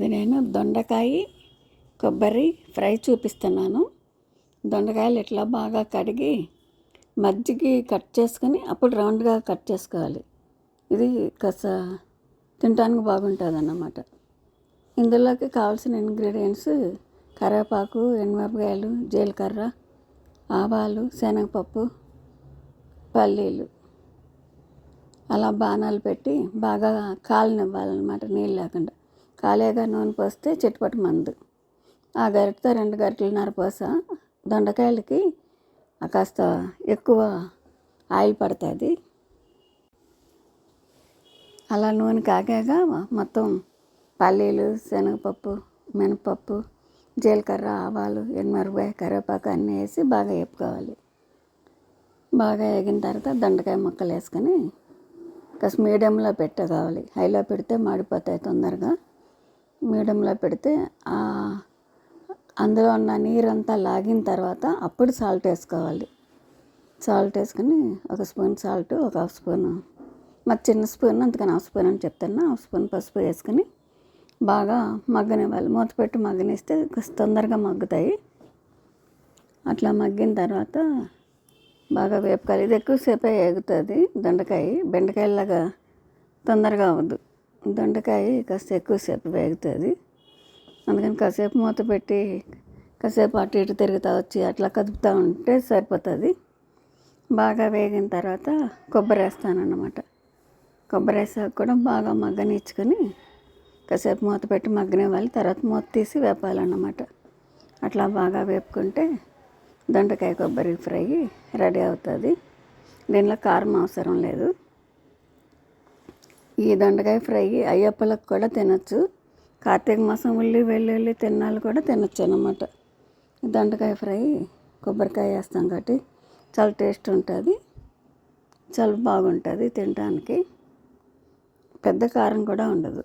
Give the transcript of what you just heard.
ఇది నేను దొండకాయ కొబ్బరి ఫ్రై చూపిస్తున్నాను. దొండకాయలు ఇట్లా బాగా కడిగి మజ్జిగి కట్ చేసుకుని అప్పుడు రౌండ్గా కట్ చేసుకోవాలి. ఇది కాస్త తినడానికి బాగుంటుంది అన్నమాట ఇందులోకి కావాల్సిన ఇంగ్రీడియంట్స్ కరివేపాకు ఎనిమిరపకాయలు జీలకర్ర ఆవాలు శనగపప్పు పల్లీలు. అలా బాణాలు పెట్టి బాగా కాలనివ్వాలన్నమాట నీళ్ళు లేకుండా. కాలేగా నూనె పోస్తే చిట్టుపట్టు మందు. ఆ గరిటతో రెండు గరిటెలున్నర పోస దొండకాయలకి కాస్త ఎక్కువ ఆయిల్ పడుతుంది. అలా నూనె కాగాక మొత్తం పల్లీలు శనగపప్పు మినపప్పు జీలకర్ర ఆవాలు ఎనిమిరపకాయ కరివేపాకు అన్నీ వేసి బాగా వేపుకోవాలి. బాగా వేగిన తర్వాత దొండకాయ ముక్కలు వేసుకొని కాస్త మీడియంలో పెట్టుకోవాలి హైలో పెడితే మాడిపోతాయి తొందరగా. మీడియంలో పెడితే అందులో ఉన్న నీరంతా లాగిన తర్వాత అప్పుడు సాల్ట్ వేసుకోవాలి. సాల్ట్ వేసుకుని ఒక స్పూన్ సాల్ట్ ఒక హాఫ్ స్పూన్ మరి చిన్న స్పూన్ అందుకని హాఫ్ స్పూన్ అని చెప్తున్నా. హాఫ్ స్పూన్ పసుపు వేసుకుని బాగా మగ్గనివ్వాలి. మూత పెట్టి మగ్గనిస్తే తొందరగా మగ్గుతాయి. అట్లా మగ్గిన తర్వాత బాగా వేపుకోవాలి. ఇది ఎక్కువసేపే ఎగుతుంది దొండకాయ బెండకాయలాగా తొందరగా అవ్వదు. దొండకాయ కాస్త ఎక్కువసేపు వేగుతుంది. అందుకని కాసేపు మూత పెట్టి కాసేపు అటు ఇటు తిరుగుతూ వచ్చి అట్లా కదుపుతూ ఉంటే సరిపోతుంది. బాగా వేగిన తర్వాత కొబ్బరి వేస్తానన్నమాట. కొబ్బరి వేసాక కూడా బాగా మగ్గనిచ్చుకొని కాసేపు మూత పెట్టి మగ్గనివ్వాలి. తర్వాత మూత తీసి వేపాలన్నమాట. అట్లా బాగా వేపుకుంటే దొండకాయ కొబ్బరి ఫ్రై రెడీ అవుతుంది. దీనిలో కారం అవసరం లేదు. ఈ దొండకాయ ఫ్రై అయ్యప్పలకు కూడా తినొచ్చు. కార్తీక మాసం ఉల్లి వెల్లుల్లి తిన్నాళ్ళు కూడా తినచ్చు అనమాట దొండకాయ ఫ్రై కొబ్బరికాయ వేస్తాం కాబట్టి చాలా టేస్ట్ ఉంటుంది. చాలా బాగుంటుంది తినడానికి. పెద్ద కారం కూడా ఉండదు.